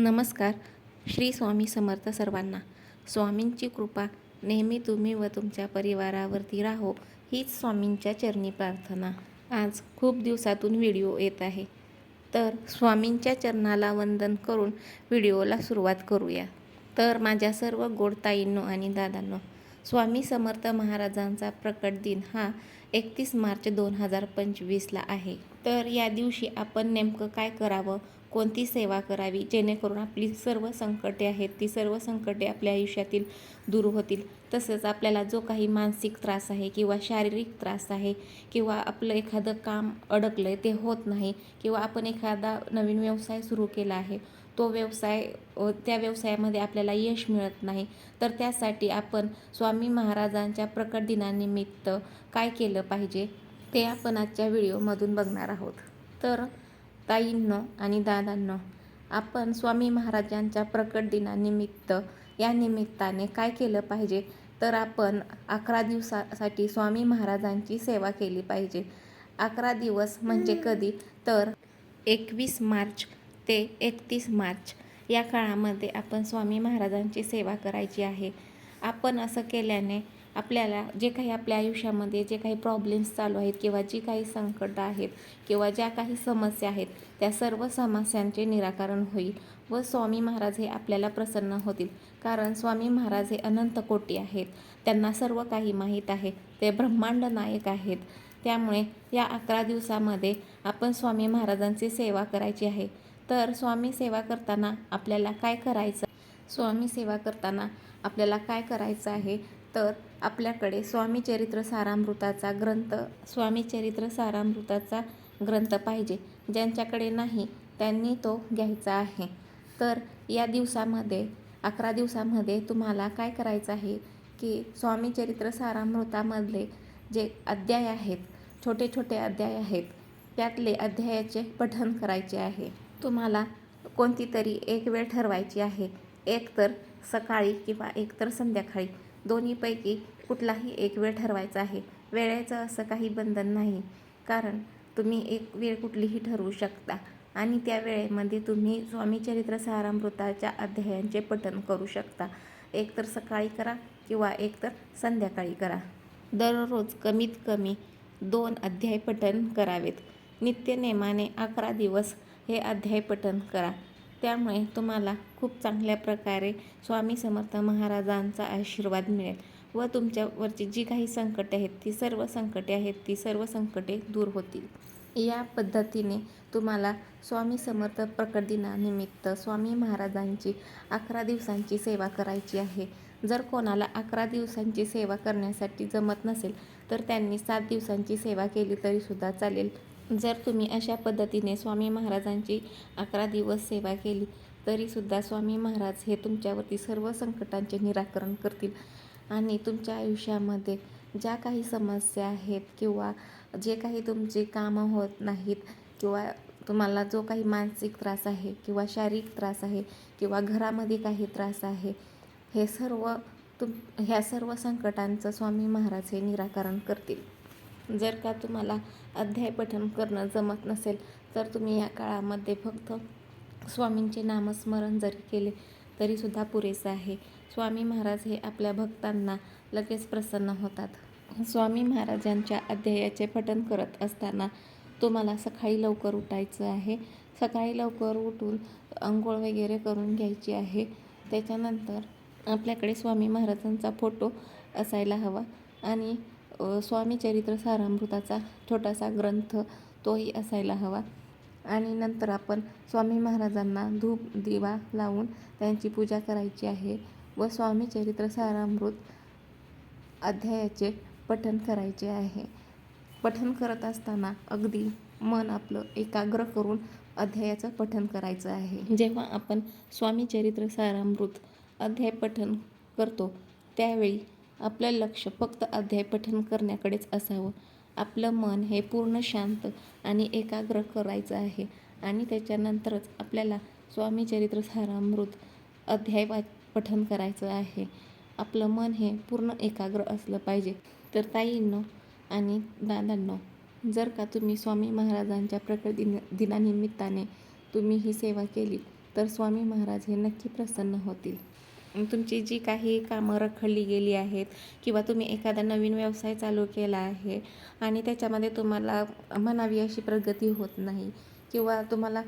नमस्कार. श्री स्वामी समर्थ सर्वांना. स्वामींची कृपा नेहमी तुम्ही व तुमच्या परिवारावरती राहो हीच स्वामींच्या चरणी प्रार्थना. आज खूप दिवसातून व्हिडिओ येत आहे. तर स्वामींच्या चरणाला वंदन करून व्हिडिओला सुरुवात करूया. तर माझ्या सर्व गोड ताईंनो आणि दादांनो स्वामी समर्थ महाराजांचा प्रकट दिन हा एकतीस मार्च दोन हजार पंचवीसला आहे. तर या दिवशी आपण नेमकं काय करावं? कोणती सेवा करावी जेणेकरून आपली सर्व संकटे आहेत ती सर्व संकटे आपल्या आयुष्यातील दूर होतील. तसंच आपल्याला जो काही मानसिक त्रास आहे किंवा शारीरिक त्रास आहे किंवा आपलं एखादं काम अडकलं आहे ते होत नाही किंवा आपण एखादा नवीन व्यवसाय सुरू केला आहे तो व्यवसाय त्या व्यवसायामध्ये आपल्याला यश मिळत नाही तर त्यासाठी आपण स्वामी महाराजांच्या प्रकट दिनानिमित्त काय केलं पाहिजे ते आपण आजच्या व्हिडिओमधून बघणार आहोत. तर ताईंनो आणि दादांनो आपण स्वामी महाराजांच्या प्रकट दिनानिमित्त या निमित्ताने काय केलं पाहिजे? तर आपण अकरा दिवसासाठी स्वामी महाराजांची सेवा केली पाहिजे. अकरा दिवस म्हणजे कधी? तर एकवीस मार्च ते एकतीस मार्च या काळामध्ये आपण स्वामी महाराजांची सेवा करायची आहे. आपण असं केल्याने आपल्याला जे काही आपल्या आयुष्यामध्ये जे काही प्रॉब्लेम्स चालू आहेत किंवा जी काही संकट आहेत किंवा ज्या काही समस्या आहेत त्या सर्व समस्यांचे निराकरण होईल व स्वामी महाराज हे आपल्याला प्रसन्न होतील. कारण स्वामी महाराज हे अनंत कोटी आहेत. त्यांना सर्व काही माहीत आहे. ते ब्रह्मांड नायक आहेत. त्यामुळे या अकरा दिवसामध्ये आपण स्वामी महाराजांची सेवा करायची आहे. तर स्वामी सेवा करताना आपल्याला काय करायचं? स्वामी सेवा करताना आपल्याला काय करायचं आहे? तर आपल्याकडे स्वामी चरित्र सारामृताचा ग्रंथ स्वामी चरित्र सारामृताचा ग्रंथ पाहिजे. ज्यांच्याकडे नाही त्यांनी तो घ्यायचा आहे. तर या दिवसामध्ये अकरा दिवसामध्ये तुम्हाला काय करायचं आहे? की स्वामी चरित्र सारामृतामधले जे अध्याय आहेत छोटे छोटे अध्याय आहेत त्यातले अध्यायाचे पठन करायचे आहे. तुम्हाला कोणती तरी एक वेळ ठरवायची आहे. एक तर सकाळी किंवा एक तर संध्याकाळी. दोन्हीपैकी कुठलाही एक वेळ ठरवायचा आहे. वेळेचं असं काही बंधन नाही. कारण तुम्ही एक वेळ कुठलीही ठरवू शकता आणि त्या वेळेमध्ये तुम्ही स्वामी चरित्र सारामृताच्या अध्यायांचे पठण करू शकता. एक तर सकाळी करा किंवा एक तर संध्याकाळी करा. दररोज कमीत कमी दोन अध्याय पठण करावेत. नित्यनेमाने अकरा दिवस हे अध्याय पठण करा. त्यामुळे तुम्हाला खूप चांगल्या प्रकारे स्वामी समर्थ महाराजांचा आशीर्वाद मिळेल व तुमच्यावरची जी काही संकटे आहेत ती सर्व संकटे आहेत ती सर्व संकटे दूर होतील. या पद्धतीने तुम्हाला स्वामी समर्थ प्रकट दिनानिमित्त स्वामी महाराजांची अकरा दिवसांची सेवा करायची आहे. जर कोणाला अकरा दिवसांची सेवा करण्यासाठी जमत नसेल तर त्यांनी सात दिवसांची सेवा केली तरीसुद्धा चालेल. जर तुम्ही अशा पद्धतीने स्वामी महाराजांची अकरा दिवस सेवा केली तरीसुद्धा स्वामी महाराज हे तुमच्यावरती सर्व संकटांचे निराकरण करतील. आणि तुमच्या आयुष्यामध्ये ज्या काही समस्या आहेत किंवा जे काही तुमची कामं होत नाहीत किंवा तुम्हाला जो काही मानसिक त्रास आहे किंवा शारीरिक त्रास आहे किंवा घरामध्ये काही त्रास आहे हे सर्व तुम ह्या सर्व संकटांचं स्वामी महाराज हे निराकरण करतील. जर का तुम्हाला अध्याय पठण करणं जमत नसेल तर तुम्ही या काळामध्ये फक्त स्वामींचे नामस्मरण जरी केले तरीसुद्धा पुरेसं आहे. स्वामी महाराज हे आपल्या भक्तांना लगेच प्रसन्न होतात. स्वामी महाराजांच्या अध्यायाचे पठण करत असताना तुम्हाला सकाळी लवकर उठायचं आहे. सकाळी लवकर उठून अंघोळ वगैरे करून घ्यायची आहे. त्याच्यानंतर आपल्याकडे स्वामी महाराजांचा फोटो असायला हवा आणि स्वामीचरित्र स्वामी चरित्र सारामृताचा छोटासा ग्रंथ तोही असायला हवा. आणि नंतर आपण स्वामी महाराजांना धूप दिवा लावून त्यांची पूजा करायची आहे व स्वामी चरित्र सारामृत अध्यायाचे पठन करायचे आहे. पठन करत असताना अगदी मन आपलं एकाग्र करून अध्यायाचं पठन करायचं आहे. जेव्हा आपण स्वामी चरित्र सारामृत अध्याय पठन करतो त्यावेळी आपलं लक्ष फक्त अध्याय पठण करण्याकडेच असावं. आपलं मन हे पूर्ण शांत आणि एकाग्र करायचं आहे आणि त्याच्यानंतरच आपल्याला स्वामी चरित्र सारामृत अध्याय वा पठण करायचं आहे. आपलं मन हे पूर्ण एकाग्र असलं पाहिजे. तर ताईंनो आणि दादांनो जर का तुम्ही स्वामी महाराजांच्या प्रकट दिन दिनानिमित्ताने तुम्ही ही सेवा केली तर स्वामी महाराज हे नक्की प्रसन्न होतील. तुमची जी काही कामं रखडली गेली आहेत किंवा तुम्ही एखादा नवीन व्यवसाय चालू केला आहे आणि त्याच्यामध्ये तुम्हाला म्हणावी अशी प्रगती होत नाही किंवा तुम्हाला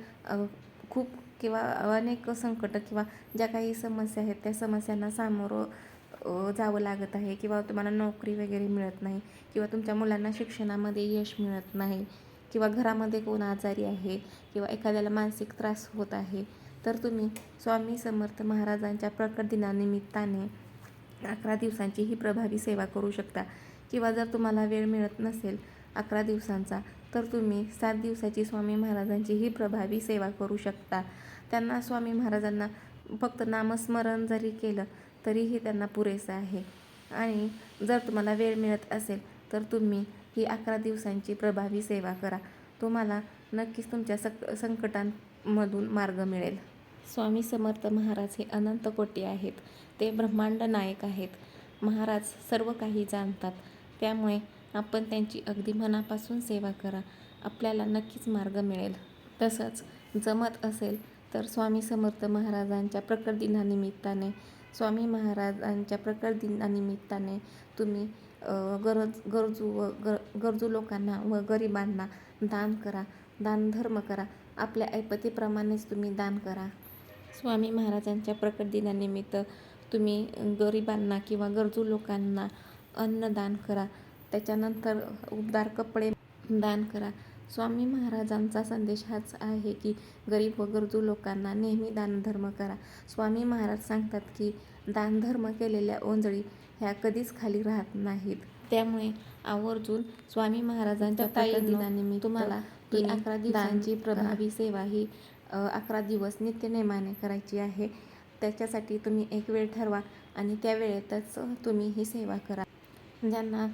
खूप किंवा अनेक संकट किंवा ज्या काही समस्या आहेत त्या समस्यांना सामोरं जावं लागत आहे किंवा तुम्हाला नोकरी वगैरे मिळत नाही किंवा तुमच्या मुलांना शिक्षणामध्ये यश मिळत नाही किंवा घरामध्ये कोण आजारी आहे किंवा एखाद्याला मानसिक त्रास होत आहे तर तुम्ही स्वामी समर्थ महाराजांच्या प्रकट दिनानिमित्ताने अकरा दिवसांची ही प्रभावी सेवा करू शकता. किंवा जर तुम्हाला वेळ मिळत नसेल अकरा दिवसांचा तर तुम्ही सात दिवसाची स्वामी महाराजांची ही प्रभावी सेवा करू शकता. त्यांना स्वामी महाराजांना फक्त नामस्मरण जरी केलं तरीही त्यांना पुरेसं आहे. आणि जर तुम्हाला वेळ मिळत असेल तर तुम्ही ही अकरा दिवसांची प्रभावी सेवा करा. तुम्हाला नक्कीच तुमच्या सक संकटांमधून मार्ग मिळेल. स्वामी समर्थ महाराज हे अनंत कोटी आहेत. ते ब्रह्मांड नायक आहेत. महाराज सर्व काही जाणतात. त्यामुळे आपण त्यांची अगदी मनापासून सेवा करा. आपल्याला नक्कीच मार्ग मिळेल. तसंच जमत असेल तर स्वामी समर्थ महाराजांच्या प्रकट दिनानिमित्ताने स्वामी महाराजांच्या प्रकट दिनानिमित्ताने तुम्ही गरज गरजू व गर गरजू लोकांना व गरिबांना दान करा. दानधर्म करा. आपल्या ऐपतीप्रमाणेच तुम्ही दान करा. स्वामी महाराजांच्या प्रकट दिनानिमित्त तुम्ही गरिबांना किंवा गरजू लोकांना अन्नदान करा. त्याच्यानंतर उबदार कपडे दान करा. स्वामी महाराजांचा संदेश हाच आहे की गरीब व गरजू लोकांना नेहमी दानधर्म करा. स्वामी महाराज सांगतात की दानधर्म केलेल्या ओंजळी ह्या कधीच खाली राहत नाहीत. त्यामुळे आवर्जून स्वामी महाराजांच्या प्रकट दिनानिमित्त तुम्हाला ही अकरा दिवसांची प्रभावी सेवा ही अकरा दिवस नित्यनेमाने करायची आहे. त्याच्यासाठी तुम्ही एक वेळ ठरवा आणि त्या वेळेतच तुम्ही ही सेवा करा. ज्यांना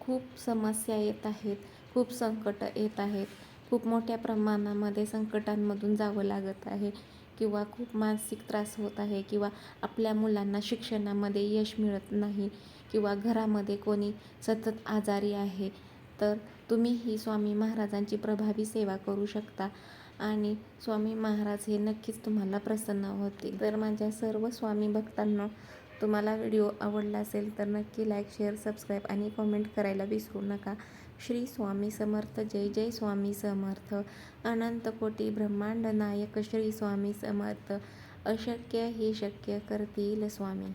खूप समस्या येत आहेत खूप संकट येत आहेत खूप मोठ्या प्रमाणामध्ये संकटांमधून जावं लागत आहे किंवा खूप मानसिक त्रास होत आहे किंवा आपल्या मुलांना शिक्षणामध्ये यश मिळत नाही किंवा घरामध्ये कोणी सतत आजारी आहे तर तुम्ही ही स्वामी महाराजांची प्रभावी सेवा करू शकता. आणि स्वामी महाराज हे नक्कीच तुम्हाला प्रसन्न होतील. तर माझ्या सर्व स्वामी भक्तांना तुम्हाला व्हिडिओ आवडला असेल तर नक्की लाईक शेअर सबस्क्राईब आणि कमेंट करायला विसरू नका. श्री स्वामी समर्थ जय जय स्वामी समर्थ. अनंत कोटी ब्रह्मांड नायक श्री स्वामी समर्थ. अशक्य हे शक्य करतील स्वामी.